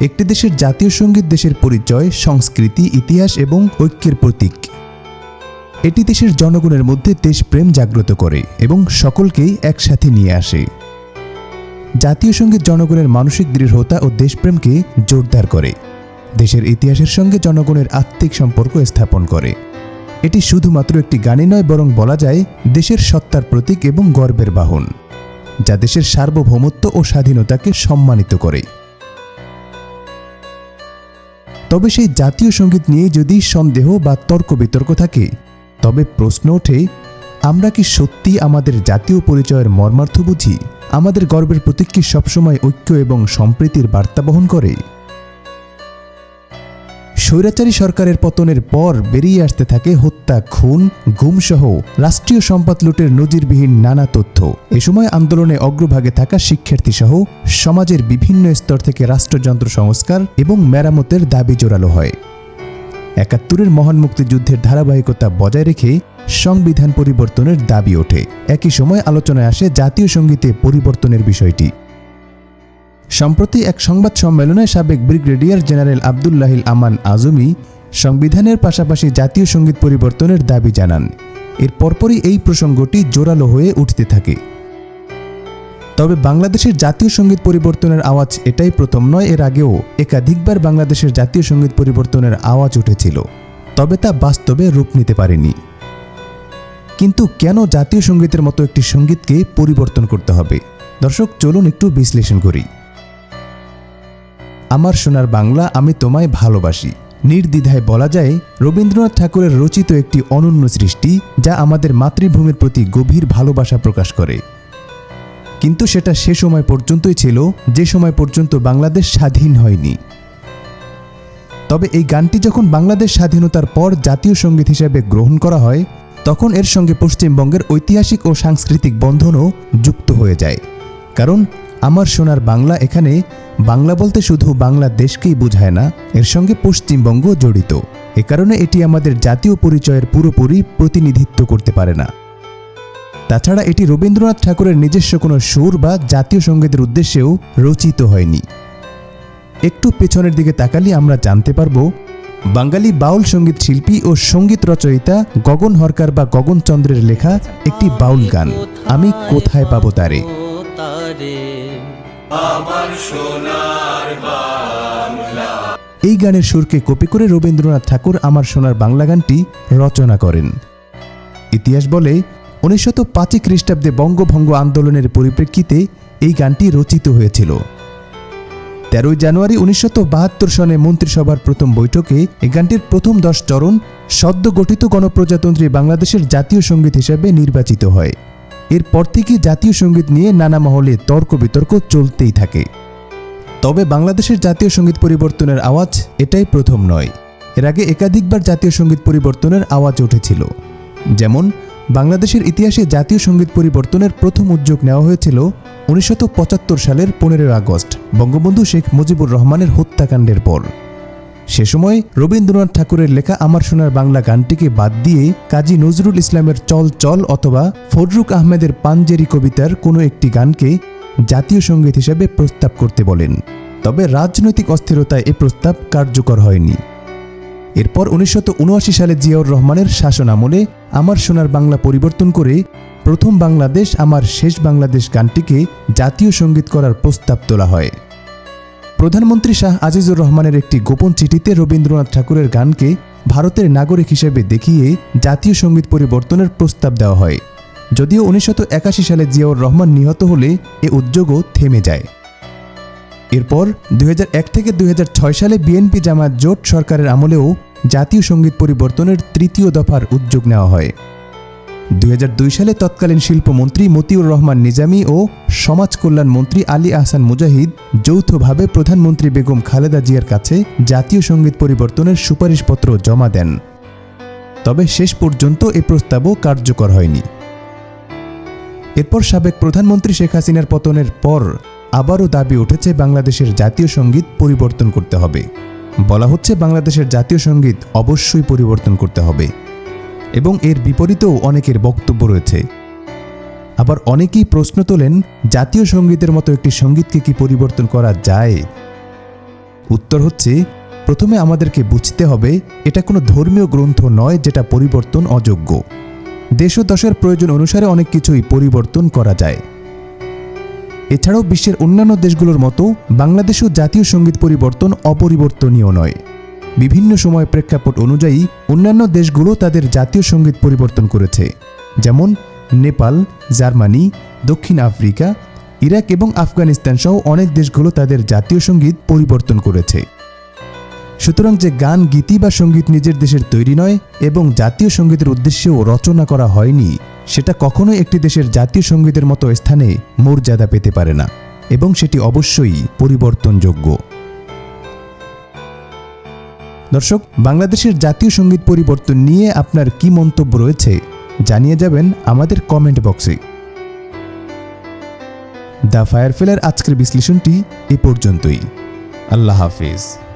একটি দেশের জাতীয় সংগীত দেশের পরিচয়, সংস্কৃতি, ইতিহাস এবং ঐক্যের প্রতীক। এটি দেশের জনগণের মধ্যে দেশপ্রেম জাগ্রত করে এবং সকলকেই একসাথে নিয়ে আসে। জাতীয় সংগীত জনগণের মানসিক দৃঢ়তা ও দেশপ্রেমকে জোরদার করে। দেশের ইতিহাসের সঙ্গে জনগণের আত্মিক সম্পর্ক স্থাপন করে। এটি শুধুমাত্র একটি গানই নয়, বরং বলা যায় দেশের সত্তার প্রতীক এবং গর্বের বাহন, যা দেশের সার্বভৌমত্ব ও স্বাধীনতাকে সম্মানিত করে। তবে সেই জাতীয় সংগীত নিয়ে যদি সন্দেহ বা তর্ক বিতর্ক থাকে, তবে প্রশ্ন ওঠে, আমরা কি সত্যি আমাদের জাতীয় পরিচয়ের মর্মার্থ বুঝি? আমাদের গর্বের প্রতীক কি সবসময় ঐক্য এবং সম্প্রীতির বার্তা বহন করে? স্বৈরাচারী সরকারের পতনের পর বেরিয়ে আসতে থাকে হত্যা, খুন, গুমসহ রাষ্ট্রীয় সম্পদ লুটের নজিরবিহীন নানা তথ্য। এ সময় আন্দোলনে অগ্রভাগে থাকা শিক্ষার্থী সহ সমাজের বিভিন্ন স্তর থেকে রাষ্ট্রযন্ত্র সংস্কার এবং মেরামতের দাবি জোরালো হয়। একাত্তরের মহান মুক্তিযুদ্ধের ধারাবাহিকতা বজায় রেখে সংবিধান পরিবর্তনের দাবি ওঠে। একই সময় আলোচনায় আসে জাতীয় সঙ্গীতে পরিবর্তনের বিষয়টি। সম্প্রতি এক সংবাদ সম্মেলনে সাবেক ব্রিগেডিয়ার জেনারেল আবদুল্লাহিল আমান আজমি সংবিধানের পাশাপাশি জাতীয় সংগীত পরিবর্তনের দাবি জানান। এর পরপরই এই প্রসঙ্গটি জোরালো হয়ে উঠতে থাকে। তবে বাংলাদেশের জাতীয় সংগীত পরিবর্তনের আওয়াজ এটাই প্রথম নয়, এর আগেও একাধিকবার বাংলাদেশের জাতীয় সংগীত পরিবর্তনের আওয়াজ উঠেছিল। তবে তা বাস্তবে রূপ নিতে পারেনি। কিন্তু কেন জাতীয় সঙ্গীতের মতো একটি সঙ্গীতকে পরিবর্তন করতে হবে? দর্শক, চলুন একটু বিশ্লেষণ করি। আমার সোনার বাংলা আমি তোমায় ভালোবাসি। নির্দ্বিধায় বলা যায়, রবীন্দ্রনাথ ঠাকুরের রচিত একটি অনন্য সৃষ্টি যা আমাদের মাতৃভূমির প্রতি গভীর ভালোবাসা প্রকাশ করে। কিন্তু সেটা সে সময় পর্যন্তই ছিল, যে সময় পর্যন্ত বাংলাদেশ স্বাধীন হয়নি। তবে এই গানটি যখন বাংলাদেশ স্বাধীনতার পর জাতীয় সংগীত হিসেবে গ্রহণ করা হয়, তখন এর সঙ্গে পশ্চিমবঙ্গের ঐতিহাসিক ও সাংস্কৃতিক বন্ধনও যুক্ত হয়ে যায়। কারণ আমার সোনার বাংলা এখানে বাংলা বলতে শুধু বাংলাদেশকেই বোঝায় না, এর সঙ্গে পশ্চিমবঙ্গ জড়িত। এ কারণে এটি আমাদের জাতীয় পরিচয়ের পুরোপুরি প্রতিনিধিত্ব করতে পারে না। তাছাড়া এটি রবীন্দ্রনাথ ঠাকুরের নিজস্ব কোনো সুর বা জাতীয় সঙ্গীতের উদ্দেশ্যেও রচিত হয়নি। একটু পেছনের দিকে তাকালে আমরা জানতে পারব, বাঙালি বাউল সংগীত শিল্পী ও সংগীত রচয়িতা গগন হরকার বা গগন চন্দ্রের লেখা একটি বাউল গান। আমি কোথায় পাবো তারে? এই গানের সুরকে কপি করে রবীন্দ্রনাথ ঠাকুর আমার সোনার বাংলা গানটি রচনা করেন। ইতিহাস বলে উনিশশত পাঁচই খ্রিস্টাব্দে বঙ্গভঙ্গ আন্দোলনের পরিপ্রেক্ষিতে এই গানটি রচিত হয়েছিল। তেরোই জানুয়ারি উনিশশত বাহাত্তর সনে মন্ত্রিসভার প্রথম বৈঠকে এই গানটির প্রথম দশ চরণ সদ্য গঠিত গণপ্রজাতন্ত্রী বাংলাদেশের জাতীয় সংগীত হিসেবে নির্বাচিত হয়। এরপর থেকে জাতীয় সংগীত নিয়ে নানা মহলে তর্ক বিতর্ক চলতেই থাকে। তবে বাংলাদেশের জাতীয় সংগীত পরিবর্তনের আওয়াজ এটাই প্রথম নয়। এর আগে একাধিকবার জাতীয় সংগীত পরিবর্তনের আওয়াজ উঠেছিল। যেমন, বাংলাদেশের ইতিহাসে জাতীয় সংগীত পরিবর্তনের প্রথম উদ্যোগ নেওয়া হয়েছিল উনিশশো পঁচাত্তর সালের পনেরোই আগস্ট, বঙ্গবন্ধু শেখ মুজিবুর রহমানের হত্যাকাণ্ডের পর। সে সময় রবীন্দ্রনাথ ঠাকুরের লেখা আমার সোনার বাংলা গানটিকে বাদ দিয়ে কাজী নজরুল ইসলামের চল চল অথবা ফজরুক আহমেদের পাঞ্জেরি কবিতার কোনো একটি গানকে জাতীয় সংগীত হিসেবে প্রস্তাব করতে বলেন। তবে রাজনৈতিক অস্থিরতায় এ প্রস্তাব কার্যকর হয়নি। এরপর উনিশশো ঊনআশি সালে জিয়াউর রহমানের শাসন আমলে আমার সোনার বাংলা পরিবর্তন করে প্রথম বাংলাদেশ, আমার শেষ বাংলাদেশ গানটিকে জাতীয় সংগীত করার প্রস্তাব তোলা হয়। প্রধানমন্ত্রী শাহ আজিজুর রহমানের একটি গোপন চিঠিতে রবীন্দ্রনাথ ঠাকুরের গানকে ভারতের নাগরিক হিসেবে দেখিয়ে জাতীয় সংগীত পরিবর্তনের প্রস্তাব দেওয়া হয়। যদিও উনিশশো একাশি সালে জিয়াউর রহমান নিহত হলে এ উদ্যোগও থেমে যায়। এরপর দুই হাজার এক থেকে দুই হাজার ছয় সালে বিএনপি জামাত জোট সরকারের আমলেও জাতীয় সংগীত পরিবর্তনের তৃতীয় দফার উদ্যোগ নেওয়া হয়। দুই হাজার দুই সালে তৎকালীন শিল্পমন্ত্রী মতিউর রহমান নিজামী ও সমাজ কল্যাণ মন্ত্রী আলী আহসান মুজাহিদ যৌথভাবে প্রধানমন্ত্রী বেগম খালেদা জিয়ার কাছে জাতীয় সংগীত পরিবর্তনের সুপারিশপত্র জমা দেন। তবে শেষ পর্যন্ত এ প্রস্তাবও কার্যকর হয়নি। এরপর সাবেক প্রধানমন্ত্রী শেখ হাসিনার পতনের পর আবারও দাবি উঠেছে বাংলাদেশের জাতীয় সংগীত পরিবর্তন করতে হবে। বলা হচ্ছে বাংলাদেশের জাতীয় সংগীত অবশ্যই পরিবর্তন করতে হবে। এবং এর বিপরীতেও অনেকের বক্তব্য রয়েছে। আবার অনেকেই প্রশ্ন তোলেন, জাতীয় সঙ্গীতের মতো একটি সঙ্গীতকে কি পরিবর্তন করা যায়? উত্তর হচ্ছে, প্রথমে আমাদেরকে বুঝতে হবে, এটা কোনো ধর্মীয় গ্রন্থ নয় যেটা পরিবর্তন অযোগ্য। দেশ ও দশের প্রয়োজন অনুসারে অনেক কিছুই পরিবর্তন করা যায়। এছাড়াও বিশ্বের অন্যান্য দেশগুলোর মতো বাংলাদেশও জাতীয় সংগীত পরিবর্তন অপরিবর্তনীয় নয়। বিভিন্ন সময় প্রেক্ষাপট অনুযায়ী অন্যান্য দেশগুলো তাদের জাতীয় সংগীত পরিবর্তন করেছে, যেমন নেপাল, জার্মানি, দক্ষিণ আফ্রিকা, ইরাক এবং আফগানিস্তান সহ অনেক দেশগুলো তাদের জাতীয় সংগীত পরিবর্তন করেছে। সুতরাং যে গান, গীতি বা সংগীত নিজের দেশের তৈরি নয় এবং জাতীয় সঙ্গীতের উদ্দেশ্যেও রচনা করা হয়নি, সেটা কখনোই একটি দেশের জাতীয় সঙ্গীতের মতো স্থানে মর্যাদা পেতে পারে না এবং সেটি অবশ্যই পরিবর্তনযোগ্য। দর্শক, বাংলাদেশের জাতীয় সংগীত পরিবর্তন নিয়ে আপনার কি মন্তব্য রয়েছে, জানিয়ে যাবেন আমাদের কমেন্ট বক্সে। দ্য ফায়ারফেলের আজকের বিশ্লেষণটি এ পর্যন্তই। আল্লাহ হাফিজ।